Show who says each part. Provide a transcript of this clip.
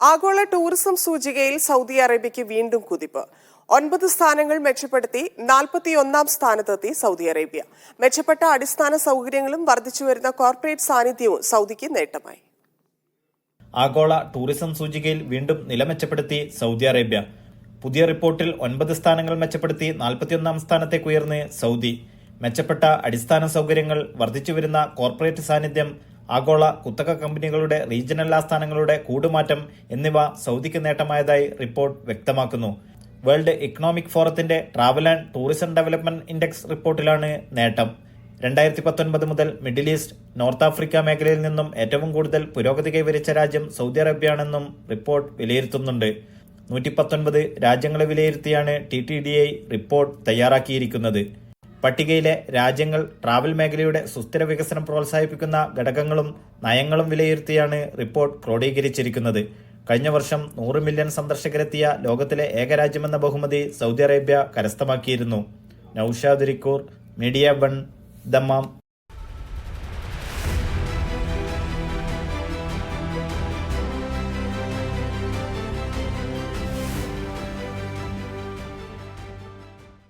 Speaker 1: ആഗോള tourism സൂചികയിൽ Saudi അറേബ്യയ്ക്ക് വീണ്ടും കുതിപ്പ്. ഒൻപത് സ്ഥാനങ്ങൾ മെച്ചപ്പെടുത്തി നാൽപ്പത്തിയൊന്നാം സ്ഥാനത്തെത്തി സൗദി അറേബ്യ. മെച്ചപ്പെട്ട അടിസ്ഥാന സൗകര്യങ്ങളും വർദ്ധിച്ചുവരുന്ന കോർപ്പറേറ്റ് സാന്നിധ്യവും സൗദിക്ക് നേട്ടമായി.
Speaker 2: ആഗോള ടൂറിസം സൂചികയിൽ വീണ്ടും നില മെച്ചപ്പെടുത്തി സൗദി അറേബ്യ. പുതിയ റിപ്പോർട്ടിൽ ഒൻപത് സ്ഥാനങ്ങൾ മെച്ചപ്പെടുത്തി നാൽപ്പത്തിയൊന്നാം സ്ഥാനത്തേക്ക് ഉയർന്ന് സൗദി. മെച്ചപ്പെട്ട അടിസ്ഥാന സൗകര്യങ്ങൾ വർദ്ധിച്ചുവരുന്ന കോർപ്പറേറ്റ് സാന്നിധ്യം ആഗോള കുത്തക കമ്പനികളുടെ റീജിയണൽ ആസ്ഥാനങ്ങളുടെ കൂടുമാറ്റം എന്നിവ സൗദിക്ക് നേട്ടമായതായി റിപ്പോർട്ട് വ്യക്തമാക്കുന്നു. വേൾഡ് ഇക്കണോമിക് ഫോറത്തിന്റെ travel and tourism development index റിപ്പോർട്ടിലാണ് നേട്ടം. രണ്ടായിരത്തി പത്തൊൻപത് മുതൽ മിഡിൽ ഈസ്റ്റ് നോർത്ത് ആഫ്രിക്ക മേഖലയിൽ നിന്നും ഏറ്റവും കൂടുതൽ പുരോഗതി കൈവരിച്ച രാജ്യം സൗദി അറേബ്യയാണെന്നും റിപ്പോർട്ട് വിലയിരുത്തുന്നുണ്ട്. നൂറ്റി പത്തൊൻപത് രാജ്യങ്ങളെ വിലയിരുത്തിയാണ് T T D I report തയ്യാറാക്കിയിരിക്കുന്നത്. പട്ടികയിലെ രാജ്യങ്ങൾ ട്രാവൽ മേഖലയുടെ സുസ്ഥിര വികസനം പ്രോത്സാഹിപ്പിക്കുന്ന ഘടകങ്ങളും നയങ്ങളും വിലയിരുത്തിയാണ് റിപ്പോർട്ട് ക്രോഡീകരിച്ചിരിക്കുന്നത്. കഴിഞ്ഞ വർഷം നൂറ് മില്യൺ സന്ദർശകരെത്തിയ ലോകത്തിലെ ഏക രാജ്യമെന്ന ബഹുമതി സൗദി അറേബ്യ കരസ്ഥമാക്കിയിരുന്നു. Naushad റിക്കൂർ media One Dammam